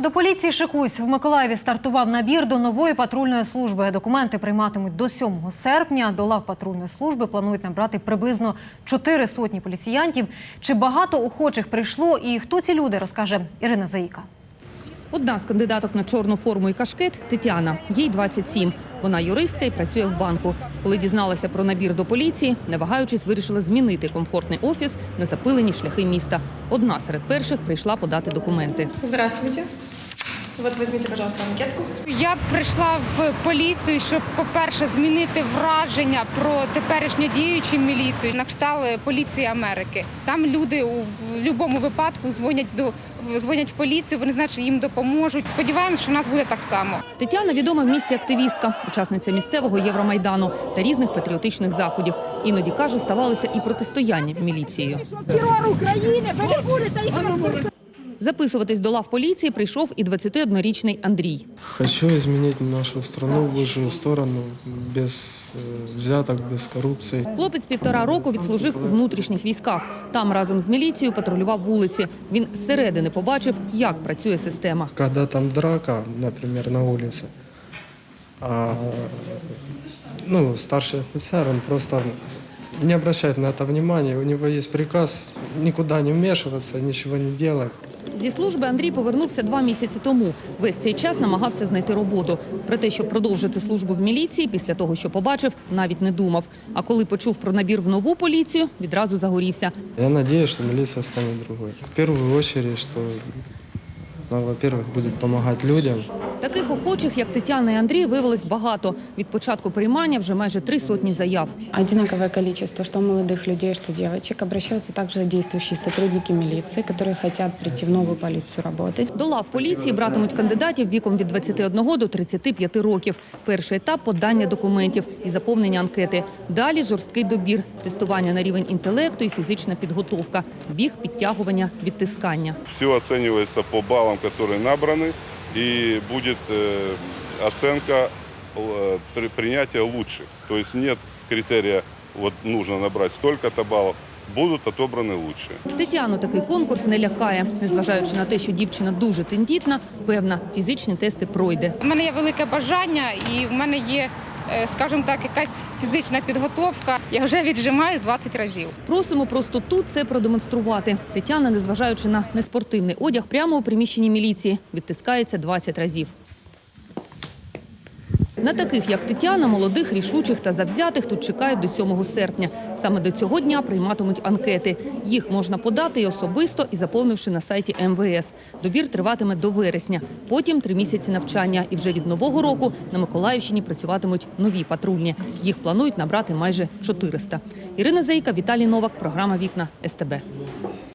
До поліції шикусь. В Миколаєві стартував набір до нової патрульної служби. Документи прийматимуть до 7 серпня. До лав патрульної служби планують набрати приблизно 4 сотні поліціянтів. Чи багато охочих прийшло і хто ці люди, розкаже Ірина Заїка. Одна з кандидаток на чорну форму і кашкет – Тетяна. Їй 27. Вона юристка і працює в банку. Коли дізналася про набір до поліції, не вагаючись, вирішила змінити комфортний офіс на запилені шляхи міста. Одна серед перших прийшла подати документи. Здравствуйте. Вот возьмите, пожалуйста, анкетку. Я прийшла в поліцію, щоб, по-перше, змінити враження про теперішню діючу міліцію на кшталт поліції Америки. Там люди у будь-якому випадку дзвонять до дзвонять в поліцію, вони знають, що їм допоможуть. Сподіваємось, що в нас буде так само. Тетяна відома в місті активістка, учасниця місцевого Євромайдану та різних патріотичних заходів. Іноді, каже, ставалися і протистояння з міліцією. террор Украины, вы не будете их распускать. Записуватись до лав поліції прийшов і 21-річний Андрій. Хочу изменить нашу страну в лучшую сторону, без э, взяток, без коррупции. Хлопець півтора року відслужив у внутрішніх військах. Там разом з міліцією патрулював вулиці. Він зсередини побачив, як працює система. Когда там драка, например, на улице, а, ну, старший офицер, он просто не обращает на это внимания. У него есть приказ никуда не вмешиваться, ничего не делать. Зі служби Андрій повернувся два місяці тому. Весь цей час намагався знайти роботу. Про те, щоб продовжити службу в міліції, після того, що побачив, навіть не думав. А коли почув про набір в нову поліцію, відразу загорівся. Я сподіваюся, що міліція стане другою. В першу чергу, що, ну, во-первых, будет допомагати людям, Таких охочих, як Тетяна і Андрій, виявилось багато. Від початку приймання вже майже три сотні заяв. Одинаковое количество, что молодых людей, что девочек. Обращаются также действующие сотрудники милиции, которые хотят прийти в новую полицию работать. До лав поліції братимуть кандидатів віком від 21 до 35 років. Перший етап – подання документів і заповнення анкети. Далі – жорсткий добір, тестування на рівень інтелекту і фізична підготовка, біг, підтягування, відтискання. Все оценивается по баллам, которые набраны, и будет э, оценка э, при- принятия лучших. То есть нет критерия, вот нужно набрать столько-то баллов, будут отобраны лучшие. Тетяну такий конкурс не лякає. Незважаючи на те, що дівчина дуже тендітна, певна, фізичні тести пройде. У мене є велике бажання, і в мене є, е, скажімо так, якась фізична підготовка. Я вже віджимаюсь 20 разів. Просимо просто тут це продемонструвати. Тетяна, незважаючи на неспортивний одяг, прямо у приміщенні міліції відтискається 20 разів. На таких, як Тетяна, молодих, рішучих та завзятих тут чекають до 7 серпня. Саме до цього дня прийматимуть анкети. Їх можна подати і особисто, і заповнивши на сайті МВС. Добір триватиме до вересня. Потім три місяці навчання. І вже від нового року на Миколаївщині працюватимуть нові патрульні. Їх планують набрати майже 400. Ірина Заїка, Віталій Новак, програма «Вікна» СТБ.